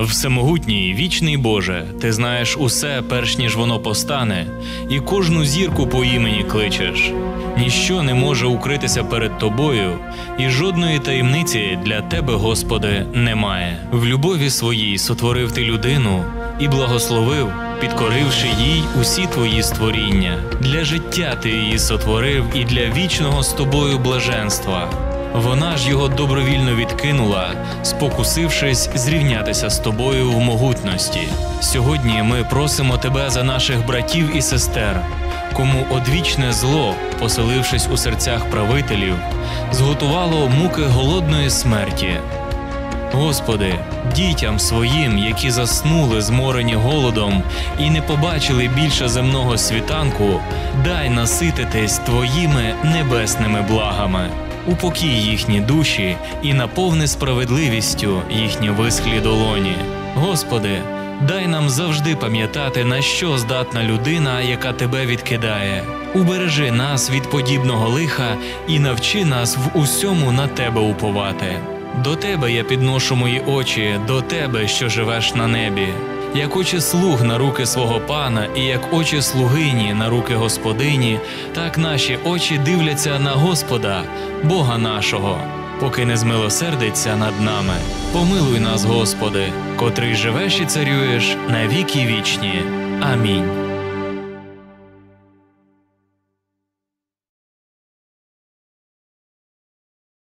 Всемогутній, вічний Боже, ти знаєш усе, перш ніж воно постане, і кожну зірку по імені кличеш. Ніщо не може укритися перед тобою, і жодної таємниці для тебе, Господи, немає. В любові своїй сотворив ти людину і благословив, підкоривши їй усі твої створіння. Для життя ти її сотворив і для вічного з тобою блаженства. Вона ж його добровільно відкинула, спокусившись зрівнятися з тобою в могутності. Сьогодні ми просимо тебе за наших братів і сестер, кому одвічне зло, поселившись у серцях правителів, зготувало муки голодної смерті. Господи, дітям своїм, які заснули, зморені голодом і не побачили більше земного світанку, дай насититись Твоїми небесними благами. Упокій їхні душі і наповни справедливістю їхні висхлі долоні. Господи, дай нам завжди пам'ятати, на що здатна людина, яка тебе відкидає. Убережи нас від подібного лиха і навчи нас в усьому на тебе уповати. До тебе я підношу мої очі, до тебе, що живеш на небі. Як очі слуг на руки свого пана, і як очі слугині на руки господині, так наші очі дивляться на Господа, Бога нашого, поки не змилосердиться над нами. Помилуй нас, Господи, котрий живеш і царюєш на віки вічні. Амінь.